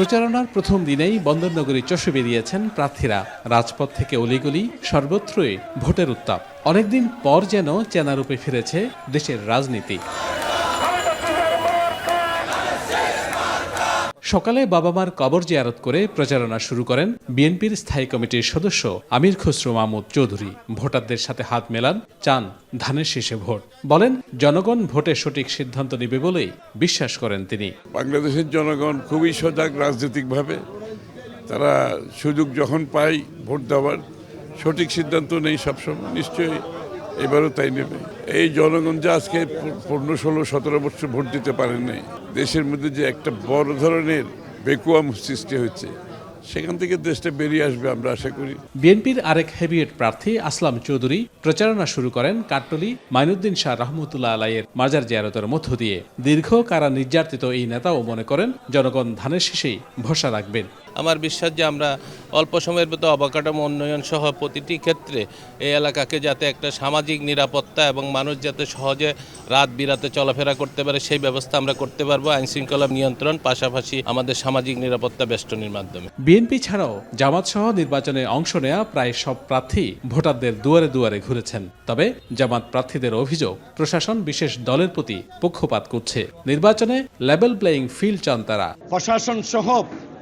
প্রচারণার প্রথম দিনেই বন্দরনগরী চষে বেরিয়েছেন প্রার্থীরা। রাজপথ থেকে অলিগলি, সর্বত্রই ভোটের উত্তাপ। অনেকদিন পর যেন চেনারূপে ফিরেছে দেশের রাজনীতি। সকালে বাবা মার কবর জিয়ারত করে প্রচারণা শুরু করেন বিএনপির স্থায়ী কমিটির সদস্য আমির খসরু মাহমুদ চৌধুরী। ভোটারদের সাথে হাত মেলান, চান ধানের শীষে ভোট। বলেন, জনগণ ভোটে সঠিক সিদ্ধান্ত নেবে বলেই বিশ্বাস করেন তিনি। বাংলাদেশের জনগণ খুবই সজাগ রাজনৈতিকভাবে। তারা সুযোগ যখন পায় ভোট দেওয়ার, সঠিক সিদ্ধান্ত নেই সবসময়। নিশ্চয়ই এবারও তাই নেবে। এই জনগণ যে আজকে পনেরো ষোলো, সতেরো বছর ভোট দিতে পারেন নাই, দেশের মধ্যে যে একটা বড় ধরনের বেকুয়াম সৃষ্টি হচ্ছে সেখান থেকে দেশটা বেরিয়ে আসবে আমরা আশা করি। বিএনপির আরেক হেভিয়েট প্রার্থী আসলাম চৌধুরী প্রচারণা শুরু করেন কাট্টলি মাইনুদ্দিন শাহ রহমতুল্লাহ আলাইয়ের মাজার জিয়ারতের মধ্য দিয়ে। দীর্ঘ কারা নির্যাতিত এই নেতাও মনে করেন জনগণ ধানের শীষেই ভরসা রাখবেন। আমার বিশ্বাস যে আমরা অল্প সময়ের মধ্যে অবকাঠামো উন্নয়ন সহ প্রতিটি ক্ষেত্রে এই এলাকাকে যাতে একটা সামাজিক নিরাপত্তা এবং মানুষ যাতে সহজে রাত বিরাতে চলাফেরা করতে পারে সেই ব্যবস্থা আমরা করতে পারব। আইন শৃঙ্খলা নিয়ন্ত্রণ পাশাপাশি আমাদের সামাজিক নিরাপত্তা বেষ্টনীর মাধ্যমে। বিএনপি ছাড়াও জামাত সহ নির্বাচনে অংশ নেয়া প্রায় সব প্রার্থী ভোটারদের দুয়ারে দুয়ারে ঘুরেছেন। তবে জামাত প্রার্থীদের অভিযোগ, প্রশাসন বিশেষ দলের প্রতি পক্ষপাত করছে। নির্বাচনে লেভেল প্লেয়িং ফিল্ড চান তারা। প্রশাসন সহ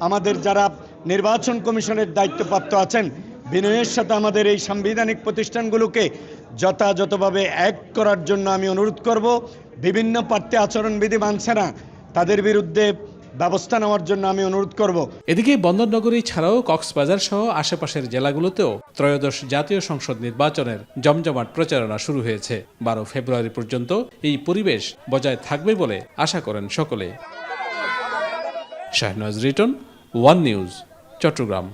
আমাদের যারা নির্বাচন কমিশনের দায়িত্বপ্রাপ্ত আছেন, বিনয়ের সাথে আমাদের এই সাংবিধানিক প্রতিষ্ঠানগুলোকে যথাযথভাবে এক করার জন্য আমি অনুরোধ করব। বিভিন্ন প্রার্থী আচরণবিধি মানছে না। তাদের বিরুদ্ধে ব্যবস্থা নেওয়ার জন্য আমি অনুরোধ করব। এদিকে বন্দরনগরী ছাড়াও কক্সবাজার সহ আশেপাশের জেলাগুলোতেও ত্রয়োদশ জাতীয় সংসদ নির্বাচনের জমজমাট প্রচারণা শুরু হয়েছে। বারো ফেব্রুয়ারি পর্যন্ত এই পরিবেশ বজায় থাকবে বলে আশা করেন সকলে। Shahnawaz Riton, one news, Chattogram.